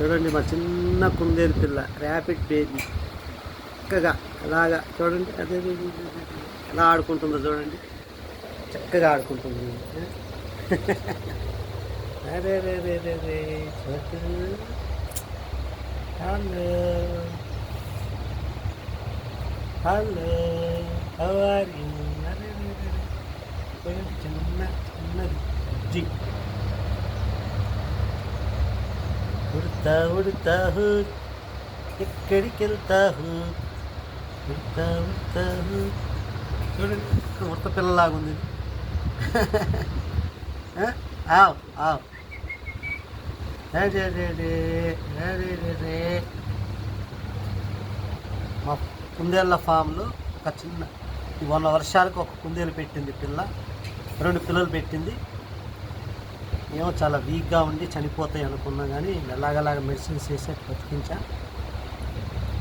చూడండి మా చిన్న కుందేలు పిల్ల ర్యాపిడ్ బేబీ చక్కగా అలాగా చూడండి అదే ఎలా ఆడుకుంటుందో చూడండి. చక్కగా ఆడుకుంటుంది. అరే రే రే రే రే హలో. Hello how you? అరే రే రే చిన్న చిన్నది జీ ఉడతా ఉడతా హూ. ఎక్కడికి వెళ్తా హూ? ఉడతా ఉడతా హూ. చూడండి ఉడత పిల్లలాగా ఉంది. ఆవ్ ఆవ్. రే రే, మా కుందేళ్ళ ఫామ్లో ఒక చిన్న వంద వర్షాలకు ఒక కుందేలు పెట్టింది పిల్ల. రెండు పిల్లలు పెట్టింది. ఏమో చాలా వీక్గా ఉండి చనిపోతాయి అనుకున్నా కానీ ఎలాగలాగ మెడిసిన్స్ వేసి బతికించా.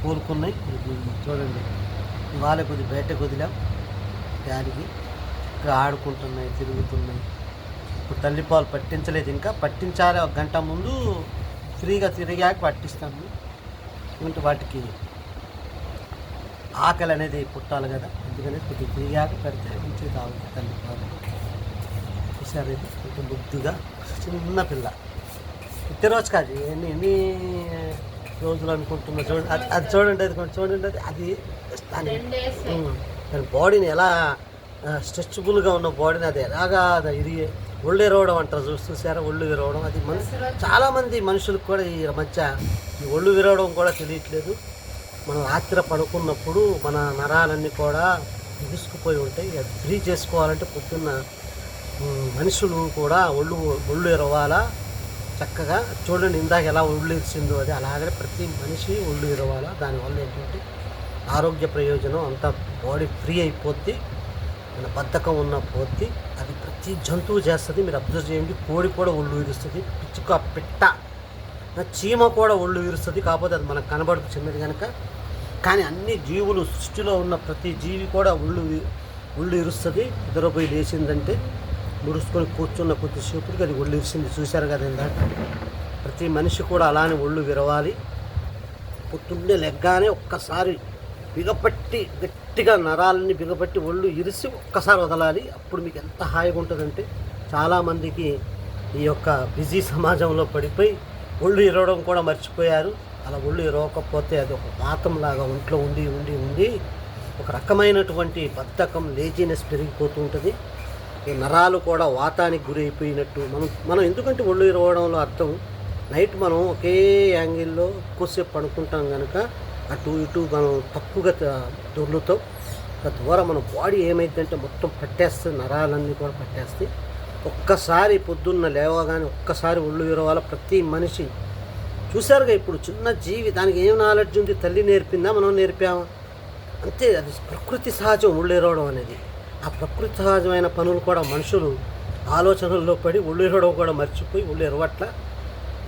కోలుకున్నాయి. చూడండి. ఇవాళ కొద్ది బయటకు వదిలాం దానికి ఇంకా ఆడుకుంటున్నాయి తిరుగుతున్నాయి. ఇప్పుడు తల్లిపాలు పట్టించలేదు ఇంకా. పట్టించాలి ఒక గంట ముందు ఫ్రీగా తిరిగాక పట్టిస్తాము. ఎందుకంటే వాటికి ఆకలి అనేది పుట్టాలి కదా. అందుకనే కొద్దిగా తిరిగాక పెడితే మంచిగా తాగుతాయి తల్లిపాలు చూసారు ఇది? కొంచెం ముద్దుగా. చిన్న పిల్ల. ఇద్దరు రోజు కాదు. ఎన్ని ఎన్ని రోజులు అనుకుంటున్నా చూడండి అది అది చూడండి అది కొంచెం చూడండి అది అది దాని దాని బాడీని ఎలా స్ట్రెచబుల్గా ఉన్న బాడీని అది ఎలాగా అది ఇది ఒళ్ళు ఎరవడం అంటారు చూ చూసారా? ఒళ్ళు విరవడం. అది మన చాలామంది మనుషులకు కూడా ఈ మధ్య ఈ ఒళ్ళు విరవడం కూడా తెలియట్లేదు. మనం రాత్రి పడుకున్నప్పుడు మన నరాలన్నీ కూడా బిగుసుకుపోయి ఉంటాయి. అది ఫ్రీ చేసుకోవాలంటే పొద్దున్న మనుషులు కూడా ఒళ్ళు ఒళ్ళు ఇరవాల చక్కగా చూడండి ఇందాక ఎలా ఒళ్ళు ఇరిచిందో అది. అలాగే ప్రతి మనిషి ఒళ్ళు ఇరవాలా దానివల్ల ఏంటంటే ఆరోగ్య ప్రయోజనం అంతా బాడీ ఫ్రీ అయిపోద్ది. మన బద్ధకం ఉన్న పోద్ది. అది ప్రతి జంతువు చేస్తుంది. మీరు అబ్జర్వ్ చేయండి. కోడి కూడా ఒళ్ళు ఇరుస్తుంది పిచ్చుక పిట్ట చీమ కూడా ఒళ్ళు ఇరుస్తుంది కాకపోతే అది మనకు కనబడుకు చిన్నది కనుక కానీ అన్ని జీవులు సృష్టిలో ఉన్న ప్రతి జీవి కూడా ఒళ్ళు ఒళ్ళు ఇరుస్తుంది. నిద్రపోయి లేచిందంటే ముడుచుకొని కూర్చున్న కొద్దిసేపటికి అది ఒళ్ళు ఇరిసింది చూశారు కదా ఇందాక ప్రతి మనిషి కూడా అలానే ఒళ్ళు విరవాలి. పొద్దున్నే లెగ్గానే ఒక్కసారి బిగపట్టి గట్టిగా నరాలని బిగపట్టి ఒళ్ళు ఇరిసి ఒక్కసారి వదలాలి. అప్పుడు మీకు ఎంత హాయిగా ఉంటుందంటే చాలామందికి ఈ యొక్క బిజీ సమాజంలో పడిపోయి ఒళ్ళు ఇరవడం కూడా మర్చిపోయారు. అలా ఒళ్ళు ఇరవకపోతే అది ఒక వాతంలాగా ఒంట్లో ఉండి ఉండి ఉండి ఒక రకమైనటువంటి బద్ధకం లేజినెస్ పెరిగిపోతూ ఉంటుంది. ఈ నరాలు కూడా వాతానికి గురైపోయినట్టు. మనం మనం ఎందుకంటే ఒళ్ళు ఇరవడంలో అర్థం? నైట్ మనం ఒకే యాంగిల్లో ఎక్కువసేపు పడుకుంటాం కనుక అటు ఇటు మనం తక్కువగా దొర్లుతాం. తద్వారా మన బాడీ ఏమైందంటే మొత్తం పట్టేస్తుంది నరాలన్నీ కూడా పట్టేస్తాయి. ఒక్కసారి పొద్దున్న లేవగానే ఒక్కసారి ఒళ్ళు విరవాల ప్రతి మనిషి. చూశారుగా ఇప్పుడు చిన్న జీవి దానికి ఏం నాలెడ్జ్ ఉంది? తల్లి నేర్పిందా? మనం నేర్పామా? అంతే అది ప్రకృతి సహజం ఒళ్ళు ఇరవడం అనేది. ఆ ప్రకృతి సహజమైన పనులు కూడా మనుషులు ఆలోచనల్లో పడి ఒళ్ళు కూడా మర్చిపోయి ఒళ్ళు ఇరవట్ల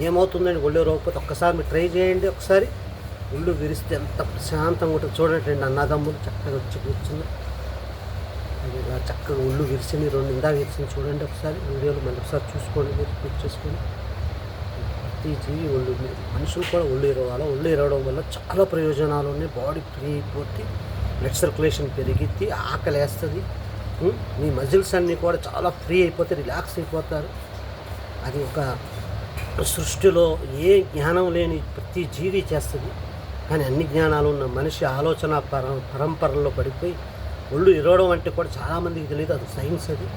ఏమవుతుందండి ఒళ్ళు ఎరవకపోతే ఒక్కసారి మీరు ట్రై చేయండి ఒకసారి. ఒళ్ళు విరిస్తే ఎంత ప్రశాంతంగా ఉంటుంది చూడండి అన్నదమ్ములు చక్కగా వచ్చి కూర్చుని అది ఇలా చక్కగా ఒళ్ళు విరిసింది రెండు ఇందా విరిసింది చూడండి ఒకసారి. వీడియోలు మళ్ళీ ఒకసారి చూసుకోండి మీరు క్లిక్ చేసుకొని ప్రతి జీవి ఒళ్ళు మనుషులు కూడా ఒళ్ళు ఇరవాలి ఒళ్ళు ఇరవడం వల్ల చాలా ప్రయోజనాలు ఉన్నాయి. బాడీ ఫ్రీ అయిపోతే బ్లడ్ సర్క్యులేషన్ పెరిగిద్ది ఆకలి వేస్తుంది మీ మజిల్స్ అన్నీ కూడా చాలా ఫ్రీ అయిపోతే రిలాక్స్ అయిపోతారు. అది ఒక సృష్టిలో ఏ జ్ఞానం లేని ప్రతి జీవి చేస్తుంది. కానీ అన్ని జ్ఞానాలు ఉన్న మనిషి ఆలోచన పర పరంపరలో పడిపోయి ఒళ్ళు ఇరవడం అంటే కూడా చాలామందికి తెలియదు. అది సైన్స్ అది.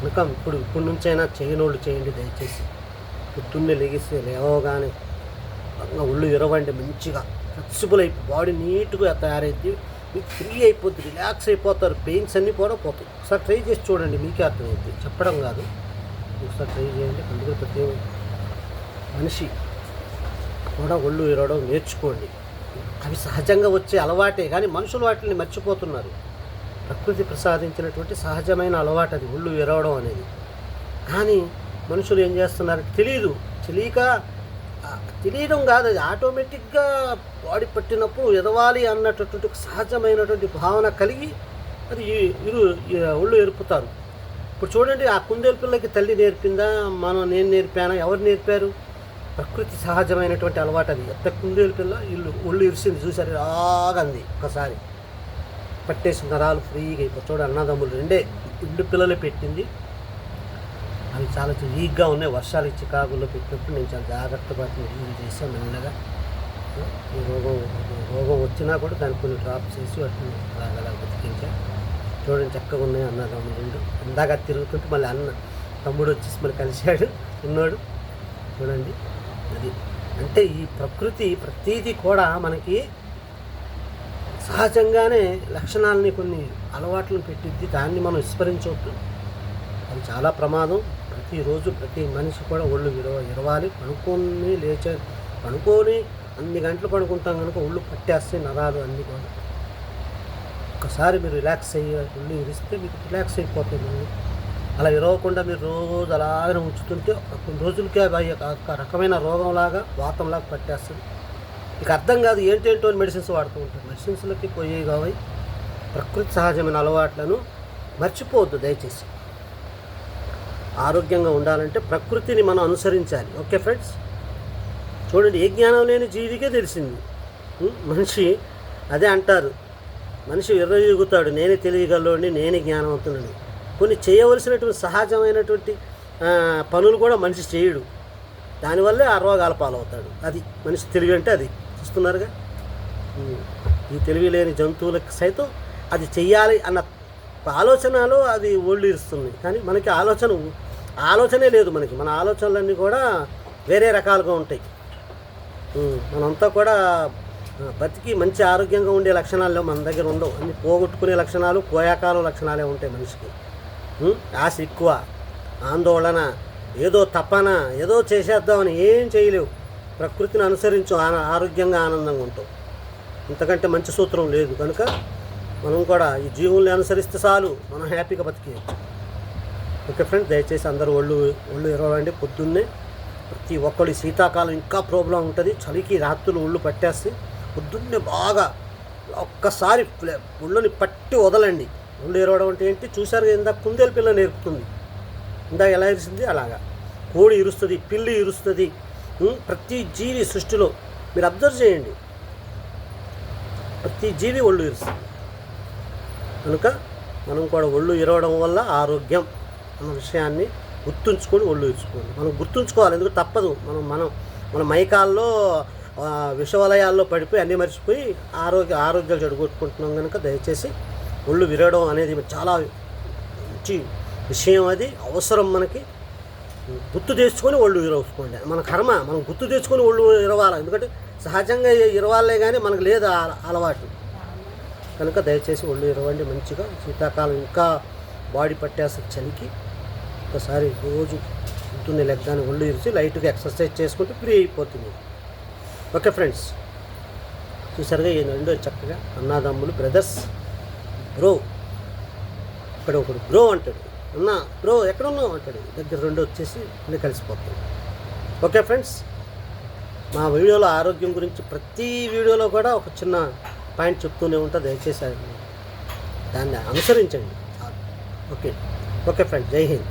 కనుక ఇప్పుడు ఇప్పటి నుంచైనా చేయనోళ్ళు చేయండి దయచేసి. పొద్దున్నే లెగిస్తే లేవగానే ఒళ్ళు ఇరవండి మంచిగా ఫ్లెక్సిబుల్ అయిపోయి బాడీ నీట్గా తయారైద్ది. మీకు ఫ్రీ అయిపోద్ది రిలాక్స్ అయిపోతారు పెయిన్స్ అన్నీ కూడా పోతాయి. ఒకసారి ట్రై చేసి చూడండి మీకే అర్థమవుతుంది చెప్పడం కాదు. ఒకసారి ట్రై చేయండి అందుకే ప్రతి మనిషి కూడా ఒళ్ళు ఇరవడం నేర్చుకోండి. అవి సహజంగా వచ్చే అలవాటే కానీ మనుషులు వాటిని మర్చిపోతున్నారు. ప్రకృతి ప్రసాదించినటువంటి సహజమైన అలవాటు అది ఒళ్ళు విరవడం అనేది. కానీ మనుషులు ఏం చేస్తున్నారు? తెలియదు తెలియక తెలియడం కాదు అది ఆటోమేటిక్గా బాడీ పట్టినప్పుడు ఎదవాలి అన్నటువంటి సహజమైనటువంటి భావన కలిగి అది ఇరు ఒళ్ళు ఎరుపుతారు ఇప్పుడు చూడండి ఆ కుందేలు పిల్లకి తల్లి నేర్పిందా? మనం నేను నేర్పానా? ఎవరు నేర్పారు? ప్రకృతి సహజమైనటువంటి అలవాటు అది. ఎంత కుందేలు పిల్ల ఇల్లు ఒళ్ళు ఇరిసింది చూసారు రాగంది ఒకసారి పట్టేసి నరాలు ఫ్రీగా ఇప్పుడు చూడ అన్నదమ్ములు రెండే. ఇల్లు పిల్లలు పెట్టింది. అవి చాలా వీక్గా ఉన్నాయి. వర్షాలు ఇచ్చి పెట్టినప్పుడు నేను చాలా జాగ్రత్త పడి ఇది చేసాను మెల్లగా ఈ రోగం రోగం వచ్చినా కూడా దానికి కొన్ని డ్రాప్ చేసి వాటిని అలాగలా బతికించాను చూడండి చక్కగా ఉన్నాయి అన్నదమ్ములు రెండు ఇందాక తిరుగుతుంటే మళ్ళీ అన్న తమ్ముడు వచ్చేసి మరి కలిశాడు ఉన్నాడు. చూడండి. అది అంటే ఈ ప్రకృతి ప్రతీది కూడా మనకి సహజంగానే లక్షణాలని కొన్ని అలవాట్లను పెట్టిద్ది. దాన్ని మనం విస్మరించవద్దు. అది చాలా ప్రమాదం. ప్రతిరోజు ప్రతి మనిషి కూడా ఒళ్ళు విరవ ఇరవాలి. పడుకొని లేచే పడుకొని అన్ని గంటలు పడుకుంటాం కనుక ఒళ్ళు పట్టేస్తే నరాలు అన్నీ కూడా. ఒకసారి మీరు రిలాక్స్ అయ్యి ఒళ్ళు ఇరిస్తే మీకు రిలాక్స్ అయిపోతుంది అలా ఇరవకుండా మీరు రోజు అలాగే ఉంచుతుంటే ఒక కొన్ని రోజులకే అవి ఒక రకమైన రోగంలాగా వాతంలాగా పట్టేస్తుంది. మీకు అర్థం కాదు ఏంటేంటో అని మెడిసిన్స్ వాడుతూ ఉంటారు. మెడిసిన్స్లకి పోయే కావాలి ప్రకృతి సహజమైన అలవాట్లను మర్చిపోవద్దు దయచేసి. ఆరోగ్యంగా ఉండాలంటే ప్రకృతిని మనం అనుసరించాలి. Okay friends? చూడండి ఏ జ్ఞానం లేని జీవికే తెలిసింది. మనిషి అదే అంటారు. మనిషి ఎర్రయూగుతాడు నేనే తెలియగలలోని నేనే జ్ఞానవంతుడిని. కొన్ని చేయవలసినటువంటి సహజమైనటువంటి పనులు కూడా మనిషి చేయడు. దానివల్లే ఆ రోగాల పాలవుతాడు. అది మనిషి తెలివి అంటే అది. చూస్తున్నారుగా? ఈ తెలివి లేని జంతువులకు సైతం అది చెయ్యాలి అన్న ఆలోచనలు అది ఒళ్ళు ఇస్తుంది కానీ మనకి ఆలోచన ఆలోచనే లేదు మనకి. మన ఆలోచనలన్నీ కూడా వేరే రకాలుగా ఉంటాయి. మనంతా కూడా బతికి మంచి ఆరోగ్యంగా ఉండే లక్షణాలు మన దగ్గర ఉండవు. అన్ని పోగొట్టుకునే లక్షణాలు పోయాకాలం లక్షణాలే ఉంటాయి మనిషికి. ఆశ ఎక్కువ ఆందోళన ఏదో తపన ఏదో చేసేద్దామని ఏం చేయలేవు. ప్రకృతిని అనుసరించు ఆన- ఆరోగ్యంగా ఆనందంగా ఉంటావు. ఇంతకంటే మంచి సూత్రం లేదు. కనుక మనం కూడా ఈ జీవుల్ని అనుసరిస్తే చాలు. మనం హ్యాపీగా బతికేయచ్చు ఓకే ఫ్రెండ్స్ దయచేసి అందరూ ఒళ్ళు ఒళ్ళు ఇరవండి పొద్దున్నే ప్రతి ఒక్కళ్ళు శీతాకాలం ఇంకా ప్రాబ్లం ఉంటుంది. చలికి రాత్రులు ఒళ్ళు పట్టేస్తే పొద్దున్నే బాగా ఒక్కసారి ఒళ్ళుని పట్టి వదలండి. ఒళ్ళు ఇరవడం అంటే ఏంటి? చూశారు కదా, ఇందాక కుందేలు పిల్ల నేర్పుతుంది. ఇందాక ఎలా ఇరిసింది అలాగా. కోడి ఇరుస్తుంది పిల్లి ఇరుస్తుంది. ప్రతి జీవి సృష్టిలో మీరు అబ్జర్వ్ చేయండి. ప్రతి జీవి ఒళ్ళు ఇరుస్తుంది. కనుక మనం కూడా ఒళ్ళు ఇరవడం వల్ల ఆరోగ్యం అన్న విషయాన్ని గుర్తుంచుకొని ఒళ్ళు ఇచ్చుకోండి మనం గుర్తుంచుకోవాలి ఎందుకు తప్పదు. మనం మనం మన మైకాల్లో విషవలయాల్లో పడిపోయి అన్నీ మర్చిపోయి ఆరోగ్య ఆరోగ్యాలు చెడగొట్టుకుంటున్నాం కనుక దయచేసి ఒళ్ళు విరవడం అనేది చాలా మంచి విషయం అది. అవసరం మనకి. గుర్తు తెచ్చుకొని ఒళ్ళు ఇరవసుకోండి మన కర్మ మనం గుర్తు తెచ్చుకొని ఒళ్ళు ఇరవాలి ఎందుకంటే సహజంగా ఇరవాలే కానీ మనకు లేదు ఆ అలవాటు. కనుక దయచేసి ఒళ్ళు ఇరవండి మంచిగా. శీతాకాలం ఇంకా బాడీ పట్టేస్తుంది చలికి ఒకసారి రోజు పొద్దున్నే లెగ్గానే ఒళ్ళు ఇరిచి లైట్గా ఎక్సర్సైజ్ చేసుకుంటే ఫ్రీ అయిపోతుంది. ఓకే ఫ్రెండ్స్ చూసారుగా ఈ రెండో చక్కగా అన్నాదమ్ములు బ్రదర్స్. బ్రో ఇక్కడ ఒకడు బ్రో అంటాడు. అన్న బ్రో ఎక్కడ ఉన్నావు అంటాడు. దగ్గర రెండు వచ్చేసి అన్నీ కలిసిపోతాయి ఓకే ఫ్రెండ్స్ మా వీడియోలో ఆరోగ్యం గురించి ప్రతి వీడియోలో కూడా ఒక చిన్న పాయింట్ చెప్తూనే ఉంటా దయచేసి దాన్ని అనుసరించండి. ఓకే. ఓకే ఫ్రెండ్స్ జై హింద్.